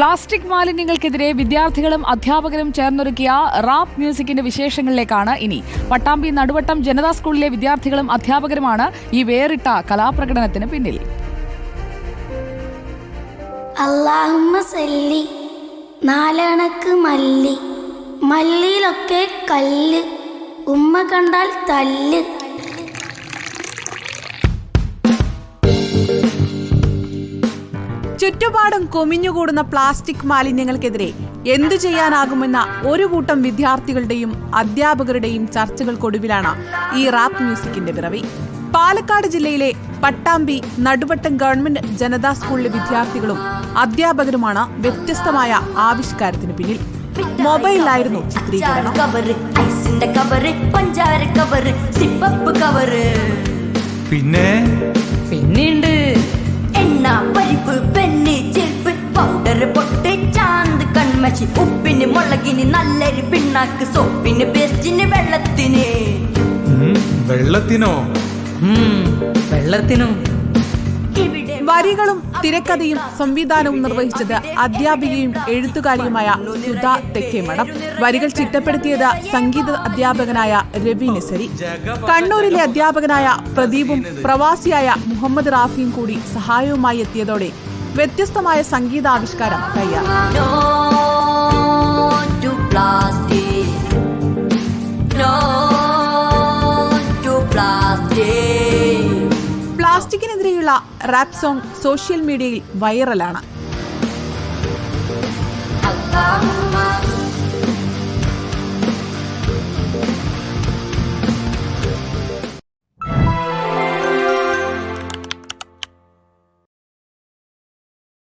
Plastic മാലിന്യങ്ങൾക്കെതിരെ വിദ്യാർത്ഥികളും അധ്യാപകരും ചേർന്നൊരുക്കിയ rap മ്യൂസിക്കിന്റെ വിശേഷങ്ങളിലേക്കാണ് ഇനി. പട്ടാമ്പി നടുവട്ടം ജനതാ സ്കൂളിലെ വിദ്യാർത്ഥികളും അധ്യാപകരുമാണ് ഈ വേറിട്ട കലാപ്രകടനത്തിന് പിന്നിൽ. സല്ലി നാലണക്ക് മല്ലി. മല്ലിയിലൊക്കെ കല്ല് ഉമ്മ കണ്ടാൽ തല്ല്. ചുറ്റുപാടും കുമിഞ്ഞുകൂടുന്ന പ്ലാസ്റ്റിക് മാലിന്യങ്ങൾക്കെതിരെ എന്തു ചെയ്യാനാകുമെന്ന ഒരു കൂട്ടം വിദ്യാർത്ഥികളുടെയും അധ്യാപകരുടെയും ചർച്ചകൾക്കൊടുവിലാണ് ഈ റാപ്പ് മ്യൂസിക്കിന്റെ പിറവി. പാലക്കാട് ജില്ലയിലെ പട്ടാമ്പി നടുവട്ടം ഗവൺമെന്റ് ജനതാ സ്കൂളിലെ വിദ്യാർത്ഥികളും അധ്യാപകരുമാണ് വ്യത്യസ്തമായ ആവിഷ്കാരത്തിന് പിന്നിൽ. മൊബൈലിലായിരുന്നു ചിത്രീകരണം. പിന്നെ കൺമഷി ഉപ്പിന് മുളകിന് നല്ലൊരു പിണ്ണാക്ക് സോപ്പിന് പേസ്റ്റിന് വെള്ളത്തിന്. വെള്ളത്തിനോ? വെള്ളത്തിനോ. വരികളും തിരക്കഥയും സംവിധാനവും നിർവഹിച്ചത് അധ്യാപികയും എഴുത്തുകാരിയുമായ സുധ തെക്കേമഠം. വരികൾ ചിട്ടപ്പെടുത്തിയത് സംഗീത അധ്യാപകനായ രവി നിസരി. കണ്ണൂരിലെ അധ്യാപകനായ പ്രദീപും പ്രവാസിയായ മുഹമ്മദ് റാഫിയും കൂടി സഹായവുമായി എത്തിയതോടെ വ്യത്യസ്തമായ സംഗീതാവിഷ്കാരം തയ്യാറായി. പ്ലാസ്റ്റിക്കിനെതിരെയുള്ള റാപ്പ് സോങ് സോഷ്യൽ മീഡിയയിൽ വൈറലാണ്.